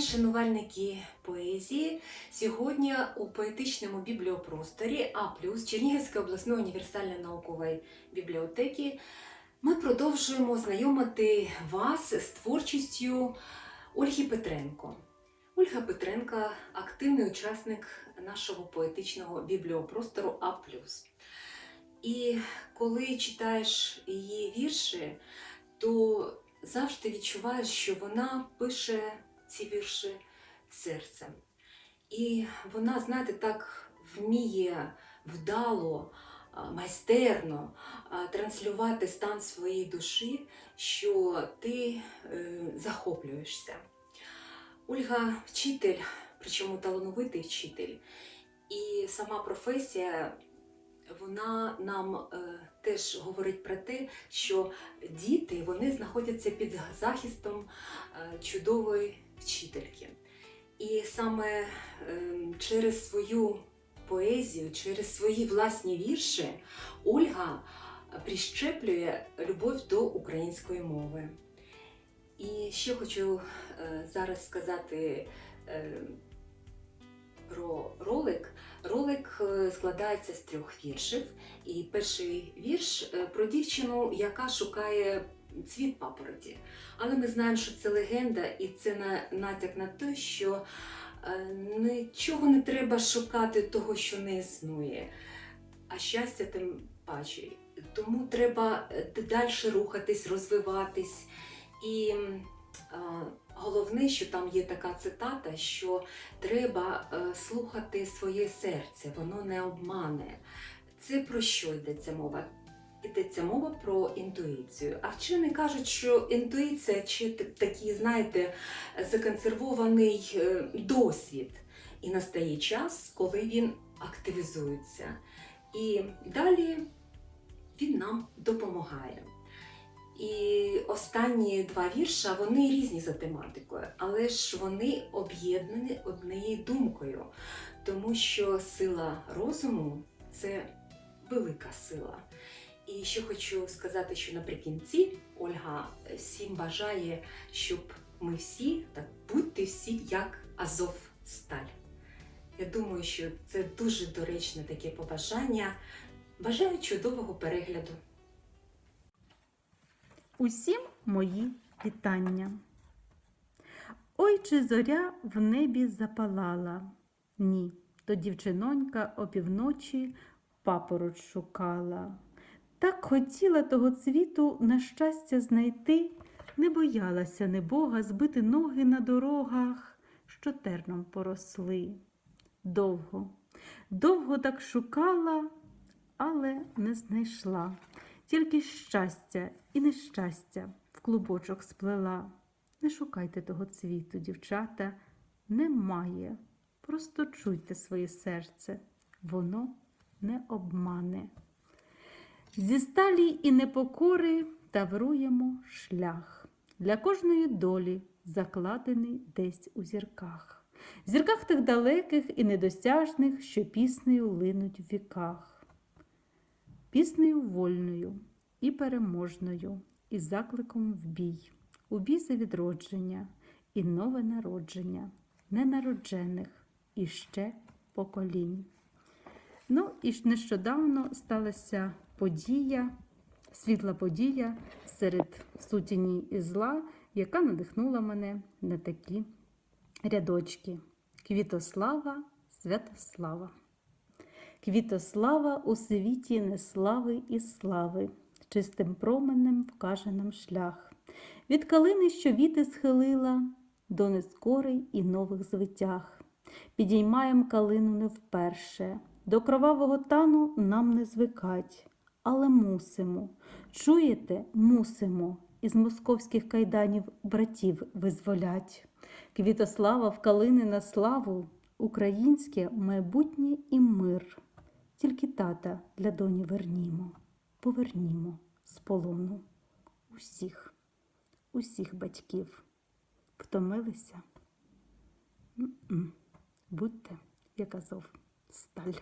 шанувальники поезії. Сьогодні у поетичному бібліопросторі А Чернігівської обласної універсальної наукової бібліотеки ми продовжуємо знайомити вас з творчістю Ольги Петренко. Ольга Петренко активний учасник нашого поетичного бібліопростору А. І коли читаєш її вірші, то завжди відчуваєш, що вона пише ці вірші серцем. І вона, знаєте, так вміє вдало, майстерно транслювати стан своєї душі, що ти е, захоплюєшся. Ольга вчитель, причому талановитий вчитель, і сама професія вона нам е, теж говорить про те, що діти вони знаходяться під захистом е, чудової вчительки. І саме е, через свою поезію, через свої власні вірші Ольга прищеплює любов до української мови. І ще хочу е, зараз сказати е, про ролик. Ролик е, складається з трьох віршів. І перший вірш про дівчину, яка шукає цвіт папороті. Але ми знаємо, що це легенда, і це на натяк на те, що е, нічого не треба шукати того, що не існує, а щастя тим паче. Тому треба далі рухатись, розвиватись. І е, головне, що там є така цитата, що треба е, слухати своє серце, воно не обмане. Це про що йдеться мова? Йдеться мова про інтуїцію. А вчені кажуть, що інтуїція чи такий, знаєте, законсервований е, досвід. І настає час, коли він активізується. І далі він нам допомагає. І останні два вірша вони різні за тематикою, але ж вони об'єднані однією думкою, тому що сила розуму це велика сила. І ще хочу сказати, що наприкінці Ольга всім бажає, щоб ми всі, так будьте всі як Азов Сталь. Я думаю, що це дуже доречне таке побажання. Бажаю чудового перегляду. Усім мої вітання. Ой, чи зоря в небі запалала? Ні, то дівчинонька опівночі папороч шукала. Так хотіла того цвіту на щастя знайти, не боялася небога збити ноги на дорогах, що терном поросли. Довго, довго так шукала, але не знайшла. Тільки щастя і нещастя в клубочок сплела. Не шукайте того цвіту, дівчата, немає. Просто чуйте своє серце, воно не обмане. Зі сталі і непокори тавруємо шлях. Для кожної долі закладений десь у зірках. Зірках тих далеких і недосяжних, що піснею линуть в віках піснею вольною і переможною, і закликом в бій, у бій за відродження і нове народження, ненароджених і ще поколінь. Ну і нещодавно сталася подія, світла подія серед сутіні і зла, яка надихнула мене на такі рядочки. Квітослава, Святослава. Квітослава у світі неслави і слави, чистим променем вкаже нам шлях. Від калини, що віти схилила, до нескорий і нових звитяг. Підіймаєм калину не вперше, до кровавого тану нам не звикать, але мусимо. Чуєте, мусимо із московських кайданів братів визволять. Квітослава в калини на славу, українське майбутнє і мир. Тільки тата для доні вернімо, повернімо з полону усіх, усіх батьків. Втомилися? М-м. Будьте, як Азов, сталь.